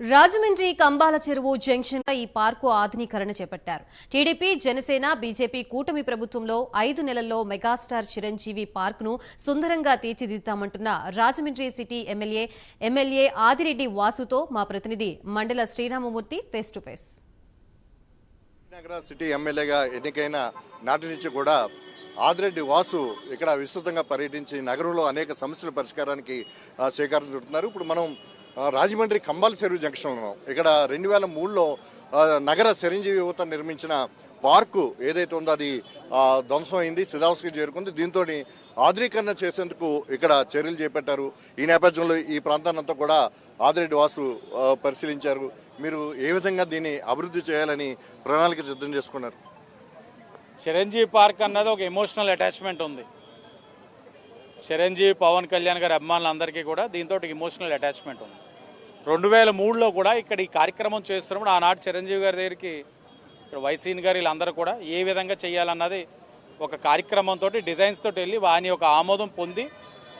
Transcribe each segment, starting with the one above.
రాజమండ్రి కంబాల చెరువు జంక్షన్ ఈ పార్కు ఆధునీకరణ చేపట్టారు. టీడీపీ జనసేన బీజేపీ కూటమి ప్రభుత్వంలో ఐదు నెలల్లో మెగాస్టార్ చిరంజీవి పార్కును సుందరంగా తీర్చిదిద్దామంటున్న Rajahmundry city MLA MLA Adireddy వాసుతో మా ప్రతినిధి Mandala Sriramamurthy face to face. City ఎమ్మెల్యేగా ఎన్నికైన నాటి నుంచి కూడా ఆదిరెడ్డి వాసు ఇక్కడ విస్తృతంగా పర్యటించి నగరంలో అనేక సమస్యల పరిష్కారానికి ఆ, శ్రీకారం చుడుతున్నారు ఇప్పుడు మనం రాజమండ్రి కంబాల చెరువు జంక్షన్లో ఉన్నాం ఇక్కడ రెండు వేల మూడులో నగర చిరంజీవి యువత నిర్మించిన పార్కు ఏదైతే ఉందో అది ధ్వంసం అయింది శిథావస్థకి చేరుకుంది. దీంతో ఆధునీకరణ చేసేందుకు ఇక్కడ చర్యలు చేపట్టారు. ఈ నేపథ్యంలో ఈ ప్రాంతాన్నంతా కూడా ఆదిరెడ్డి వాసు పరిశీలించారు. మీరు ఏ విధంగా దీన్ని అభివృద్ధి చేయాలని ప్రణాళిక సిద్ధం చేసుకున్నారు? చిరంజీవి పార్క్ అన్నది ఒక ఎమోషనల్ అటాచ్మెంట్ ఉంది. చిరంజీవి పవన్ కళ్యాణ్ గారి అభిమానులందరికీ కూడా దీంతో ఎమోషనల్ అటాచ్మెంట్ ఉంది. రెండు వేల మూడులో కూడా ఇక్కడ ఈ కార్యక్రమం చేస్తున్నప్పుడు ఆనాడు చిరంజీవి గారి దగ్గరికి ఇక్కడ వైసీన్ గారు వీళ్ళందరూ కూడా ఏ విధంగా చేయాలన్నది ఒక కార్యక్రమంతో డిజైన్స్ తోటి వెళ్ళి వాని యొక్క ఆమోదం పొంది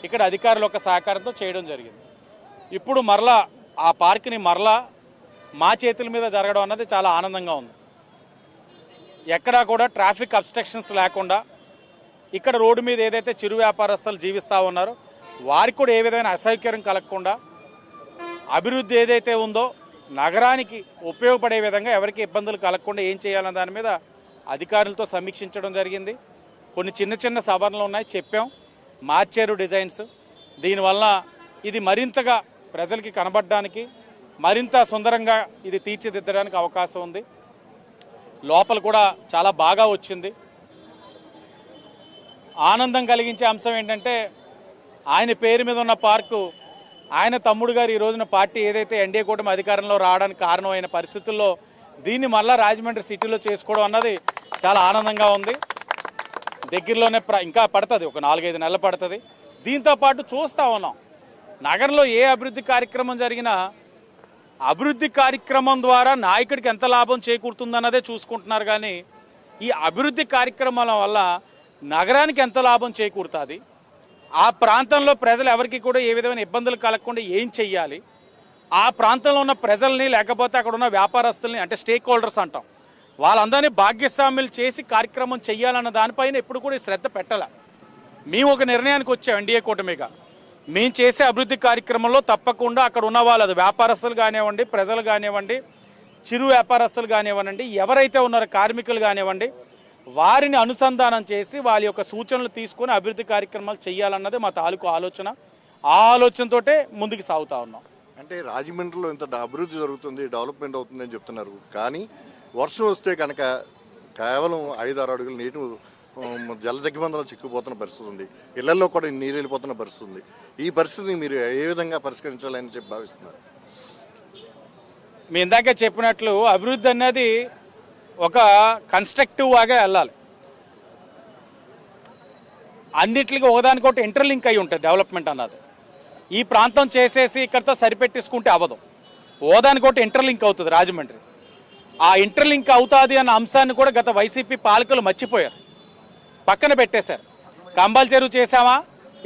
ఇక్కడ అధికారుల యొక్క సహకారంతో చేయడం జరిగింది. ఇప్పుడు మరలా ఆ పార్క్ని మరలా మా చేతుల మీద జరగడం అన్నది చాలా ఆనందంగా ఉంది. ఎక్కడా కూడా ట్రాఫిక్ అబ్స్ట్రక్షన్స్ లేకుండా ఇక్కడ రోడ్డు మీద ఏదైతే చిరు వ్యాపారస్తులు జీవిస్తూ ఉన్నారో వారికి కూడా ఏ విధమైన అసౌకర్యం కలగకుండా అభివృద్ధి ఏదైతే ఉందో నగరానికి ఉపయోగపడే విధంగా ఎవరికి ఇబ్బందులు కలగకుండా ఏం చేయాలన్న దాని మీద అధికారులతో సమీక్షించడం జరిగింది. కొన్ని చిన్న చిన్న సవరణలు ఉన్నాయి చెప్పాం. మార్చారు డిజైన్స్. దీనివల్ల ఇది మరింతగా ప్రజలకి కనబడడానికి మరింత సుందరంగా ఇది తీర్చిదిద్దడానికి అవకాశం ఉంది. లోపల కూడా చాలా బాగా వచ్చింది. ఆనందం కలిగించే అంశం ఏంటంటే ఆయన పేరు మీద ఉన్న పార్కు ఆయన తమ్ముడు గారు ఈ రోజున పార్టీ ఏదైతే ఎన్డీఏ కూటమి అధికారంలో రావడానికి కారణమైన పరిస్థితుల్లో దీన్ని మళ్ళా రాజమండ్రి సిటీలో చేసుకోవడం అన్నది చాలా ఆనందంగా ఉంది. దగ్గరలోనే ఇంకా పడుతుంది ఒక నాలుగైదు నెలలు పడుతుంది. దీంతో పాటు చూస్తూ ఉన్నాం. నగరంలో ఏ అభివృద్ధి కార్యక్రమం జరిగినా అభివృద్ధి కార్యక్రమం ద్వారా నాయకుడికి ఎంత లాభం చేకూరుతుందన్నదే చూసుకుంటున్నారు కానీ ఈ అభివృద్ధి కార్యక్రమాల వల్ల నగరానికి ఎంత లాభం చేకూరుతుంది? ఆ ప్రాంతంలో ప్రజలు ఎవరికి కూడా ఏ విధమైన ఇబ్బందులు కలగకుండా ఏం చెయ్యాలి? ఆ ప్రాంతంలో ఉన్న ప్రజల్ని లేకపోతే అక్కడ ఉన్న వ్యాపారస్తుల్ని అంటే స్టేక్ హోల్డర్స్ అంటాం. వాళ్ళందరినీ భాగ్యస్వామ్యులు చేసి కార్యక్రమం చెయ్యాలన్న దానిపైన ఎప్పుడు కూడా ఈ శ్రద్ధ పెట్టాల. మేము ఒక నిర్ణయానికి వచ్చాం ఎన్డీఏ కూటమిగా. మేము చేసే అభివృద్ధి కార్యక్రమంలో తప్పకుండా అక్కడ ఉన్న వాళ్ళు అది వ్యాపారస్తులు కానివ్వండి ప్రజలు కానివ్వండి చిరు వ్యాపారస్తులు కానివ్వండి ఎవరైతే ఉన్నారో కార్మికులు కానివ్వండి వారిని అనుసంధానం చేసి వాళ్ళ యొక్క సూచనలు తీసుకొని అభివృద్ధి కార్యక్రమాలు చేయాలన్నది మా తాలూకు ఆలోచన. ఆ ఆలోచనతోటే ముందుకు సాగుతా ఉన్నాం. అంటే రాజమండ్రిలో ఇంత అభివృద్ధి జరుగుతుంది డెవలప్మెంట్ అవుతుందని చెప్తున్నారు. కానీ వర్షం వస్తే కనుక కేవలం ఐదు ఆరు అడుగులు నీటి జల దిగ్బంధంలో చిక్కుపోతున్న పరిస్థితి ఉంది. ఇళ్ళలో కూడా నీరు వెళ్ళిపోతున్న పరిస్థితి ఉంది. ఈ పరిస్థితిని మీరు ఏ విధంగా పరిష్కరించాలని చెప్పి భావిస్తున్నారు? మీ ఇందాకే చెప్పినట్లు అభివృద్ధి అనేది ఒక కన్స్ట్రక్టివ్ వెళ్ళాలి. అన్నిటికీ ఒకదానికొకటి ఇంటర్లింక్ అయి ఉంటుంది డెవలప్మెంట్ అన్నది. ఈ ప్రాంతం చేసేసి ఇక్కడితో సరిపెట్టేసుకుంటే అవ్వదు. ఓదానికొకటి ఇంటర్లింక్ అవుతుంది రాజమండ్రి. ఆ ఇంటర్లింక్ అవుతుంది అన్న అంశాన్ని కూడా గత వైసీపీ పాలకులు మర్చిపోయారు. పక్కన పెట్టేశారు. కంబాల్ చెరువు చేసామా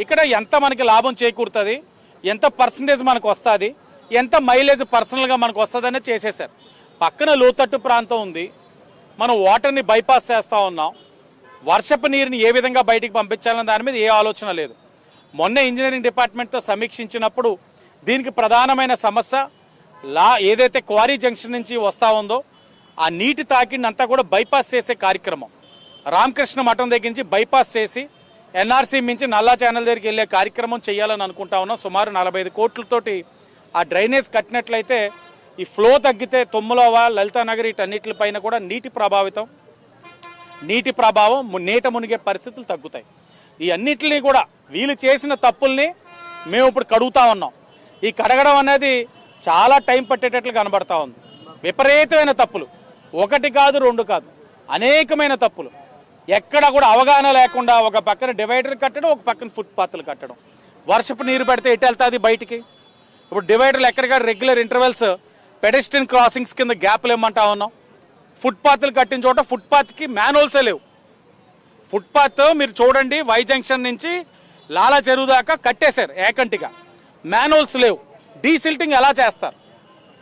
ఇక్కడ ఎంత మనకి లాభం చేకూరుతుంది? ఎంత పర్సంటేజ్ మనకు వస్తుంది? ఎంత మైలేజ్ పర్సనల్గా మనకు వస్తుంది అనేది చేసేసారు పక్కన లోతట్టు ప్రాంతం ఉంది. మనం వాటర్ని బైపాస్ చేస్తూ ఉన్నాం. వర్షపు నీరుని ఏ విధంగా బయటికి పంపించాలన్న దాని మీద ఏ ఆలోచన లేదు. మొన్న ఇంజనీరింగ్ డిపార్ట్మెంట్తో సమీక్షించినప్పుడు దీనికి ప్రధానమైన సమస్య లా ఏదైతే క్వారీ జంక్షన్ నుంచి వస్తూ ఉందో ఆ నీటి తాకిండంతా కూడా బైపాస్ చేసే కార్యక్రమం. రామకృష్ణ మఠం దగ్గర నుంచి బైపాస్ చేసి ఎన్ఆర్సీ మించి నల్లా ఛానల్ దగ్గరికి వెళ్ళే కార్యక్రమం చేయాలని అనుకుంటా ఉన్నాం. సుమారు నలభై ఐదు కోట్లతోటి ఆ డ్రైనేజ్ కట్టినట్లయితే ఈ ఫ్లో తగ్గితే తొమ్మిదవ లలితానగర్ వీటన్నిటిపైన కూడా నీటి ప్రభావితం. నీటి ప్రభావం నీట మునిగే పరిస్థితులు తగ్గుతాయి. ఈ అన్నిటిని కూడా వీళ్ళు చేసిన తప్పుల్ని మేము ఇప్పుడు కడుగుతా ఉన్నాం. ఈ కడగడం అనేది చాలా టైం పట్టేటట్లు కనబడతా ఉంది. విపరీతమైన తప్పులు. ఒకటి కాదు రెండు కాదు అనేకమైన తప్పులు. ఎక్కడ కూడా అవగాహన లేకుండా ఒక పక్కన డివైడర్ కట్టడం ఒక పక్కన ఫుట్పాత్లు కట్టడం. వర్షపు నీరు పెడితే ఎటు వెళ్తుంది బయటికి? ఇప్పుడు డివైడర్లు ఎక్కడికాడ రెగ్యులర్ ఇంటర్వెల్స్ పెడెస్ట్రియన్ క్రాసింగ్స్ కింద గ్యాప్లు ఏమంటా ఉన్నాం? ఫుట్పాత్లు కట్టిన చోట ఫుట్పాత్కి మ్యాన్హోల్సే లేవు. ఫుట్పాత్ మీరు చూడండి వై జంక్షన్ నుంచి లాలా చెరువు దాకా కట్టేశారు ఏకంటిగా. మ్యాన్హోల్స్ లేవు. డీసిల్టింగ్ ఎలా చేస్తారు?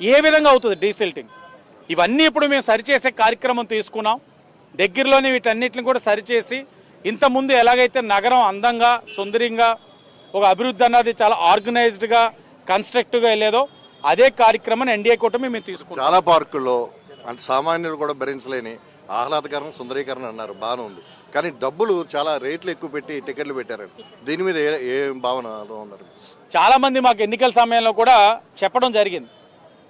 ఏ విధంగా అవుతుంది డీసిల్టింగ్? ఇవన్నీ ఇప్పుడు మేము సరిచేసే కార్యక్రమం తీసుకున్నాం. దగ్గరలోనే వీటన్నిటిని కూడా సరిచేసి ఇంతకుముందు ఎలాగైతే నగరం అందంగా సుందరంగా ఒక అభివృద్ధి అన్నది చాలా ఆర్గనైజ్డ్గా కన్స్ట్రక్టివ్గా వెళ్ళేదో అదే కార్యక్రమాన్ని ఎన్డీఏ కూటమి మేము తీసుకున్నాం చాలా పార్కుల్లో అంటే సామాన్యులు కూడా భరించలేని ఆహ్లాదకరం సుందరీకరణ అన్నారు. బాగానే ఉంది. కానీ డబ్బులు చాలా రేట్లు ఎక్కువ పెట్టి టికెట్లు పెట్టారు. దీని మీద ఏ ఏ భావనలో ఉన్నారు? చాలా మంది మాకు ఎన్నికల సమయంలో కూడా చెప్పడం జరిగింది.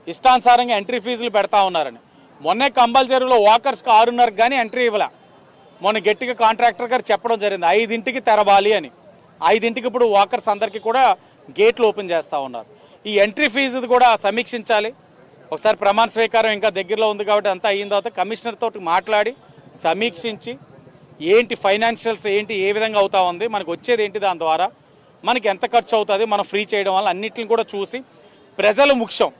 ఇష్టానుసారంగా ఎంట్రీ ఫీజులు పెడతా ఉన్నారని. మొన్నే కంపల్సరీలో వాకర్స్కి ఆరున్నరకు కానీ ఎంట్రీ ఇవ్వలే. మొన్న గట్టిగా కాంట్రాక్టర్ గారు చెప్పడం జరిగింది. ఐదింటికి తెరవాలి అని. ఐదింటికి ఇప్పుడు వాకర్స్ అందరికీ కూడా గేట్లు ఓపెన్ చేస్తూ ఉన్నారు. ఈ ఎంట్రీ ఫీజు కూడా సమీక్షించాలి. ఒకసారి ప్రమాణ స్వీకారం ఇంకా దగ్గరలో ఉంది కాబట్టి అంతా అయిన తర్వాత కమిషనర్ తోటి మాట్లాడి సమీక్షించి ఏంటి ఫైనాన్షియల్స్ ఏంటి ఏ విధంగా అవుతా ఉంది మనకు వచ్చేది ఏంటి దాని ద్వారా మనకి ఎంత ఖర్చు అవుతుంది మనం ఫ్రీ చేయడం వల్ల అన్నిటిని కూడా చూసి ప్రజలు ముఖ్యం.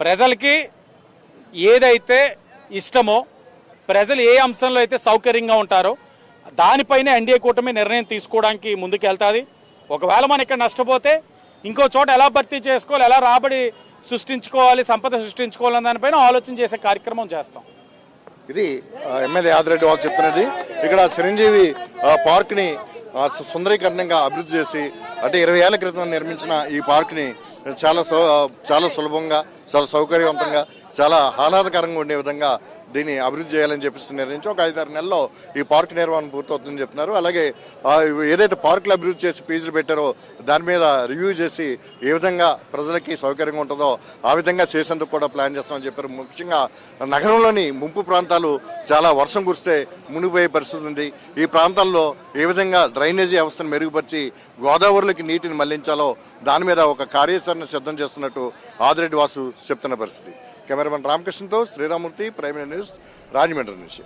ప్రజలకి ఏదైతే ఇష్టమో ప్రజలు ఏ అంశంలో అయితే సౌకర్యంగా ఉంటారో దానిపైన ఎన్డీఏ కూటమి నిర్ణయం తీసుకోవడానికి ముందుకెళ్తుంది. ఒకవేళ మనం ఇక్కడ నష్టపోతే ఇంకో చోట ఎలా భర్తీ చేసుకోవాలి ఎలా రాబడి సృష్టించుకోవాలి సంపద సృష్టించుకోవాలని దానిపైన ఆలోచన చేసే కార్యక్రమం చేస్తాం. ఇది ఎమ్మెల్యే యాదిరెడ్డి వాళ్ళు చెప్తున్నది. ఇక్కడ చిరంజీవి ఆ, పార్క్ని సుందరీకరణంగా అభివృద్ధి చేసి అంటే ఇరవై ఏళ్ళ క్రితం నిర్మించిన ఈ పార్క్ని చాలా సౌ- చాలా సులభంగా చాలా సౌకర్యవంతంగా చాలా ఆహ్లాదకరంగా ఉండే విధంగా దీన్ని అభివృద్ధి చేయాలని చెప్పేసి నిర్ణయించి ఒక ఐదారు నెలల్లో ఈ పార్క్ నిర్మాణం పూర్తవుతుందని చెప్తున్నారు. అలాగే ఏదైతే పార్కులు అభివృద్ధి చేసి ఫీజులు పెట్టారో దాని మీద రివ్యూ చేసి ఏ విధంగా ప్రజలకి సౌకర్యంగా ఉంటుందో ఆ విధంగా చేసేందుకు కూడా ప్లాన్ చేస్తామని చెప్పారు. ముఖ్యంగా నగరంలోని ముంపు ప్రాంతాలు చాలా వర్షం కురిస్తే మునిగిపోయే పరిస్థితి ఉంది. ఈ ప్రాంతాల్లో ఏ విధంగా డ్రైనేజీ వ్యవస్థను మెరుగుపరిచి గోదావరిలోకి నీటిని మళ్ళించాలో దాని మీద ఒక కార్యాచరణ సిద్ధం చేస్తున్నట్టు ఆదిరెడ్డి వాసు చెప్తున్న పరిస్థితి. కెమెరామెన్ రామకృష్ణతో శ్రీరామూర్తి ప్రైమ్ న్యూస్ రాజమండ్రి నుంచి.